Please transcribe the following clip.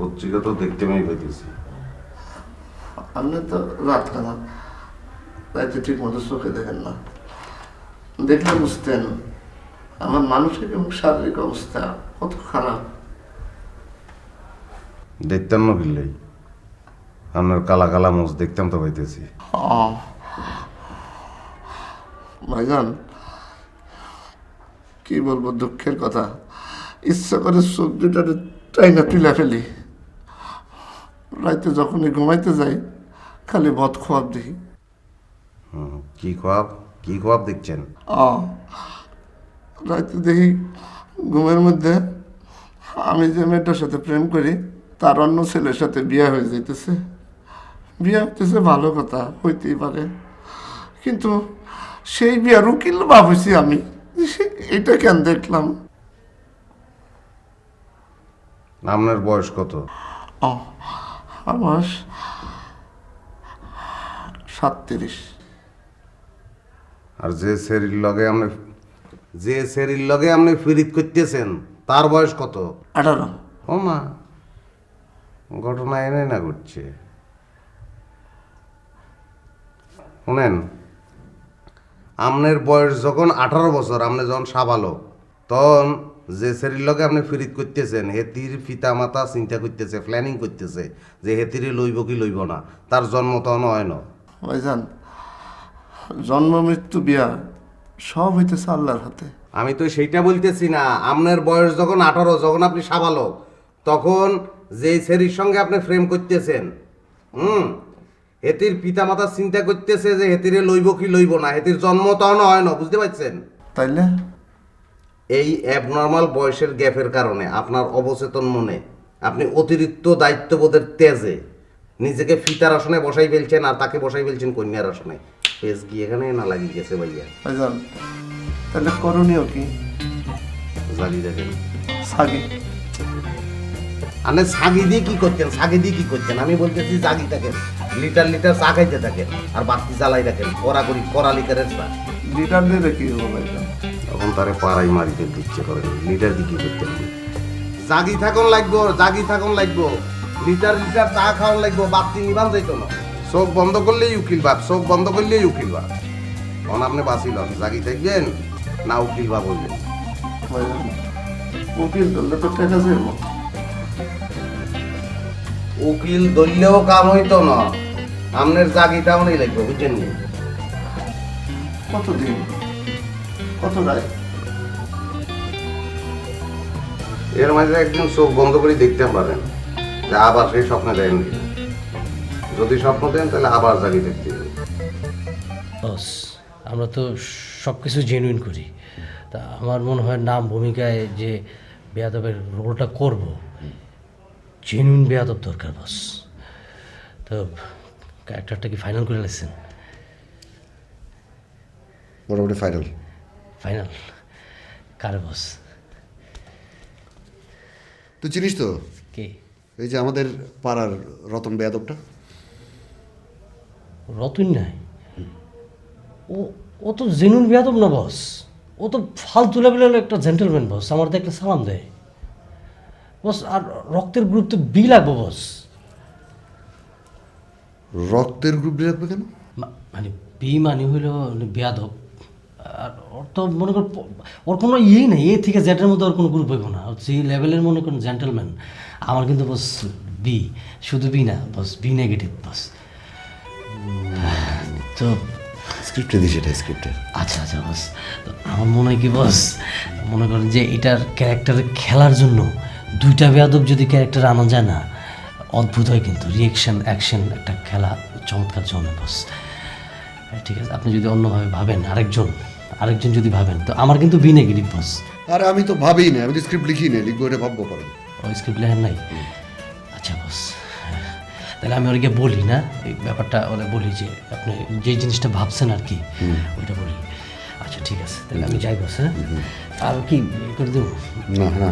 পত্রিকা তো দেখতে আমি পেতেছি আপনি তো রাত খানা রাইতে ঠিক মতো চোখে দেখেন না। দেখলে বুঝতেন আমার মানসিক এবং শারীরিক অবস্থা কত খারাপ। দেখতাম না কিনলেই আপনার কালা কালা মোজ দেখতাম তো পাইতেছি ভাইজান কি বলব দুঃখের কথা। ইচ্ছা করে চোখ দুটা তাই না তুলে ফেলি। রাইতে যখনই ঘুমাইতে যাই খালি বদ খোয়াব দেখি। হুম, কি খোয়াব? কি খোয়াব দেখছেন? আহ, রাইতে দেখি ঘুমের মধ্যে আমি যে মেয়েটার সাথে প্রেম করি তার অন্য ছেলের সাথে বিয়ে হয়ে যাইতেছে। বিয়ে হইতেছে ভালো কথা হইতেই পারে। কিন্তু সেই বিয়ার উকিল ভাবছি আমি এটা কেন দেখলাম? আপনার বয়স কত? ও আমার সাতত্রিশ। আর যে সেরির লগে আপনি যে সেরির লগে আপনি ফিরিত করতেছেন তার বয়স কত? আঠারো। ও মা ঘটনা এনে না ঘটছে। শুনেন আপনার বয়স যখন আঠারো বছর আপনি যখন সাবালো তখন যে সেরির লগে আপনি ফিরিত করতেছেন হেতির পিতা মাতা চিন্তা করতেছে প্ল্যানিং করতেছে যে হেতিরে লইব কি লইব না। তার জন্ম তখন হয় না ভাইজান জন্ম মৃত্যু বিয়া সব হইতেছে আল্লাহর হাতে। আমি তো সেইটা বলতেছি না। আপনার বয়স যখন আঠারো যখন আপনি সাবালক তখন যে ছেলের সঙ্গে আপনি ফ্রেম করতেছেন হুম হেতির পিতা মাতা চিন্তা করতেছে যে হেতিরে লইব কি লইব না হেতির জন্ম তখন হয় না বুঝতে পারছেন? তাইলে? এই অ্যাবনর্মাল বয়সের গ্যাপের কারণে আপনার অবচেতন মনে আপনি অতিরিক্ত দায়িত্ববোধের তেজে নিজেকে ফিতার আসনে বসাই ফেলছেন আর তাকে বসাই ফেলছেন কন্যার আসনে। পেজ গিয়ে এখানে না লাগিয়ে গেছে ভাইয়া? ভাইজান তাহলে করণীয় কি? জানি দেখেন। সাগি। আপনি ছাগি দিয়ে কি করতেন? ছাগি দিয়ে কি করতেন? আমি বলতেছি জাগি থাকেন লিটার লিটার চা খাইতে থাকেন আর বাতি জ্বালাই রাখেন কড়া করি কড়া লিটারের চা। লিটার দিলে কি হব তখন তারে পাড়াই মারি ফেলতে ইচ্ছে করেন লিটার দিয়ে কি করতেন জাগি থাকুন লাগবো জাগি থাকুন লাগবো। লিটার লিটার চা খাওয়ান লাগবো বাতি নিবান যাইতো না। চোখ বন্ধ করলেই উকিল বাপ চোখ বন্ধ করলেই উকিল বাপ। তখন আপনি বাঁচিল জাগি থাকবেন না উকিল বাপ হইলেন উকিল ধরলে তো টাকা উকিল ধরলেও কাম হইতো না। আপনার জাগিটাও নেই লাগবে বুঝছেন নি? কতদিন? কত রায় এর মাঝে একদিন চোখ বন্ধ করে দেখতে পারেন যে আবার সেই স্বপ্নে দেন যদি স্বপ্ন দেন তাহলে আবার জাগি দেখতে বস আমরা তো সব কিছু জেনুইন করি। তা আমার মনে হয় নাম ভূমিকায় যে বেয়াদবের রোলটা করব জেনুইন বেয়াদব দরকার বস। তো ক্যারেক্টারটা কি ফাইনাল করে লেছেন মোটামুটি ফাইনাল ফাইনাল কার বস তুই চিনিস তো? কে? এই যে আমাদের পাড়ার রতন বেয়াদবটা? রতন নাই ও ও তো জেনুইন বেয়াদব না বস? ও তো ফালতু লেভেলের একটা জেন্টেলম্যান বস। আমার দেখলে সালাম দেয় বস আর রক্তের গ্রুপ তো বি লাগবো বস। রক্তের গ্রুপ রাখবে কেন? মানে বি মানে হইল বেয়াদব। আর ওর তো মনে কর ওর কোনো ইয়েই নেই এ থেকে জেটের মধ্যে ওর কোনো গ্রুপ হইব না। যে লেভেলের মনে করেন জেন্টেলম্যান আমার কিন্তু বস বি শুধু বি না বস বি নেগেটিভ বস তো স্ক্রিপ্টে দিস এটা স্ক্রিপ্টে আচ্ছা আচ্ছা বস আমার মনে হয় কি বস মনে করেন যে এটার ক্যারেক্টারে খেলার জন্য দুইটা বেয়াদব যদি ক্যারেক্টার আনা যায় না অদ্ভুত হয় কিন্তু। রিয়েকশন অ্যাকশন একটা খেলা চমৎকার জমে বস ঠিক আছে আপনি যদি অন্যভাবে ভাবেন আরেকজন আরেকজন যদি ভাবেন তো আমার কিন্তু বি নেগেটিভ বস আরে আমি তো ভাবি না আমি তো স্ক্রিপ্ট লিখি না লিখব এটা ভাববো পারেন ওই স্ক্রিপ্ট লেখার নাই? আচ্ছা বস তাহলে আমি ওরকে বলি না? এই ব্যাপারটা ওরা বলি যে আপনি যে জিনিসটা ভাবছেন আর কি ওইটা বলি। আচ্ছা ঠিক আছে তাহলে আমি যাই বস হ্যাঁ? আর কি করে দেবো? না না।